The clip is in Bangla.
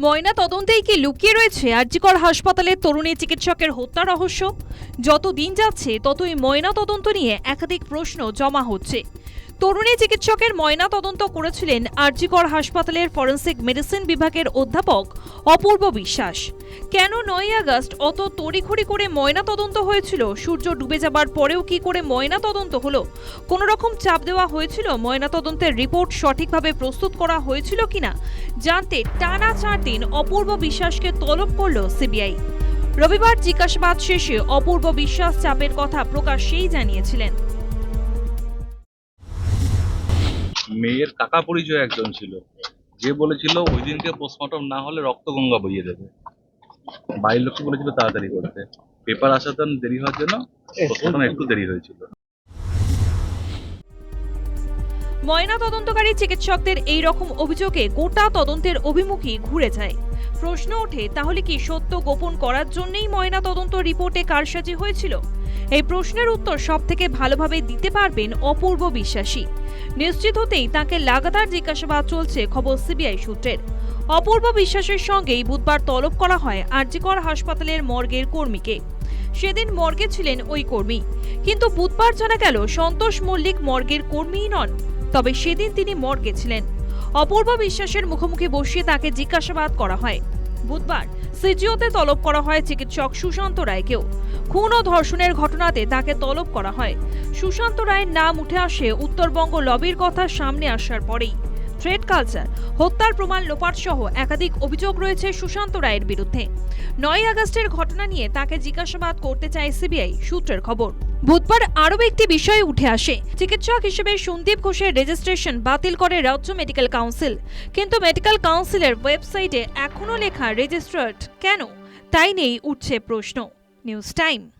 ময়না তদন্তেই কি লুকিয়ে রয়েছে? আরজিকর হাসপাতালে তরুণী চিকিৎসকের হত্যা রহস্য? যত দিন যাচ্ছে, ততই ময়না তদন্ত নিয়ে একাধিক প্রশ্ন জমা হচ্ছে। তরুণী চিকিৎসকের ময়না তদন্ত করেছিলেন আরজিকর হাসপাতালের ফরেন্সিক মেডিসিন বিভাগের অধ্যাপক অপূর্ব বিশ্বাস। কেন নয় আগস্ট? অত তড়িঘড়ি করে ময়না তদন্ত হয়েছিল। সূর্য ডুবে যাবার পরেও কি করে ময়না তদন্ত হলো? কোনো রকম চাপ দেওয়া হয়েছিল? ময়না তদন্তের রিপোর্ট সঠিকভাবে প্রস্তুত করা হয়েছিল কিনা? জানতে টানা চার দিন অপূর্ব বিশ্বাসকে তলব করল সিবিআই। রবিবার জিজ্ঞাসাবাদ শেষে অপূর্ব বিশ্বাস চাপের কথা প্রকাশ্যেই জানিয়েছিলেন। মেয়ের কাকা পরিচয় একজন ছিল। যে বলেছিল ওই দিনকে পোস্টমর্টম না হলে রক্তগঙ্গা বইয়ে দেবে। বাড়ির লোককে বলেছিল তাড়াতাড়ি করতে। পেপার আসাতে দেরি হওয়ার জন্য পোস্টমর্টম একটু দেরি হয়েছিল। ময়না তদন্তকারী চিকিৎসকদের এই রকম অভিযোগে গোটা তদন্তের অভিমুখী ঘুরে যায়। প্রশ্ন ওঠে, তাহলে কি সত্য গোপন করার জন্যই ময়না তদন্ত রিপোর্টে কারসাজি হয়েছিল? এই প্রশ্নের উত্তর সব থেকে ভালোভাবে দিতে পারবেন অপূর্ব বিশ্বাসী। নিশ্চিত হতেই তাকে লাগাতার জিজ্ঞাসাবাদ চলছে খবর সিবিআই সূত্রের। অপূর্ব বিশ্বাসের সঙ্গেই বুধবার তলব করা হয় আরজিকর হাসপাতালের মর্গের কর্মীকে। সেদিন মর্গে ছিলেন ওই কর্মী। কিন্তু বুধবার জানা গেল, সন্তোষ মল্লিক মর্গের কর্মীই নন। তবে সেদিন তিনি মর্গে ছিলেন। অপূর্ব বিশ্বাসের মুখোমুখি বসিয়ে তাকে জিজ্ঞাসাবাদ করা হয়। বুধবার সিজিওতে তলব করা হয় চিকিৎসক সুশান্ত রায়কেও। খুন ও ধর্ষণের ঘটনাতে তাকে তলব করা হয়। সুশান্ত রায়ের নাম উঠে আসে উত্তরবঙ্গ লবির কথা সামনে আসার পরেই। থ্রেড কালচার, হত্যার প্রমাণ লোপাট সহ একাধিক অভিযোগ রয়েছে সুশান্ত রায়ের বিরুদ্ধে। নয় আগস্টের ঘটনা নিয়ে তাকে জিজ্ঞাসাবাদ করতে চায় সিবিআই সূত্রের খবর। বুধবার আরও একটি বিষয় উঠে আসে। চিকিৎসক হিসেবে সন্দীপ ঘোষের রেজিস্ট্রেশন বাতিল করে রাজ্য মেডিকেল কাউন্সিল। কিন্তু মেডিকেল কাউন্সিলের ওয়েবসাইটে এখনও লেখা রেজিস্ট্রার্ড কেন? তাই নেই উঠছে প্রশ্ন। News time.